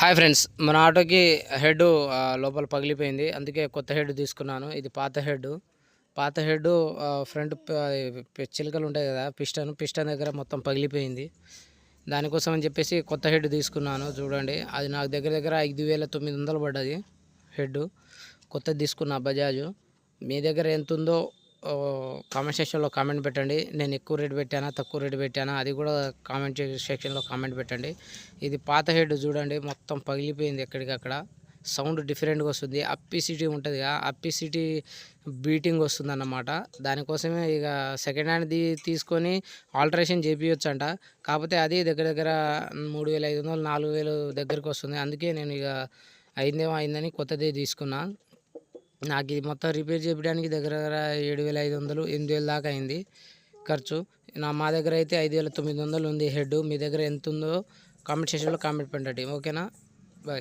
Hi friends మన ఆటోకి head లోపల పగిలిపోయింది. అందుకే కొత్త హెడ్ తీసుకున్నాను. ఇది పాత హెడ్. పాత హెడ్ ఫ్రంట్ చిలుకలు ఉంటాయి కదా పిస్టన్ పిస్టన్ దగ్గర మొత్తం పగిలిపోయింది. దానికోసం అని చెప్పేసి కొత్త హెడ్ తీసుకున్నాను చూడండి. అది నాకు దగ్గర దగ్గర ఐదు వేల తొమ్మిది వందలు పడ్డది హెడ్. కొత్తది తీసుకున్న బజాజ్. మీ దగ్గర ఎంత ఉందో కామెంట్ సెక్షన్లో కామెంట్ పెట్టండి. నేను ఎక్కువ రేట్ పెట్టానా తక్కువ రేట్ పెట్టానా అది కూడా కామెంట్ సెక్షన్లో కామెంట్ పెట్టండి. ఇది పాత హెడ్ చూడండి మొత్తం పగిలిపోయింది ఎక్కడికక్కడ. సౌండ్ డిఫరెంట్గా వస్తుంది. అప్పిసిటీ ఉంటుంది అప్పిసిటీ బీటింగ్ వస్తుంది అన్నమాట దానికోసమే ఇక సెకండ్ హ్యాండ్ది తీసుకొని ఆల్టరేషన్ చేపించచ్చు అంట కాకపోతే అది దగ్గర దగ్గర మూడు వేల ఐదు వందలు నాలుగు వేలు దగ్గరికి వస్తుంది. అందుకే నేను ఇక అయిందేమో అయిందని కొత్తది తీసుకున్నా. నాకు ఇది మొత్తం రిపేర్ చేయడానికి దగ్గర దగ్గర ఏడు వేల ఐదు వందలు ఎనిమిది వేల దాకా అయింది ఖర్చు. నా మా దగ్గర అయితే ఐదు వేల తొమ్మిది వందలు ఉంది హెడ్. మీ దగ్గర ఎంత ఉందో కామెంట్ సెక్షన్లో కామెంట్ పెట్టండి. ఓకేనా?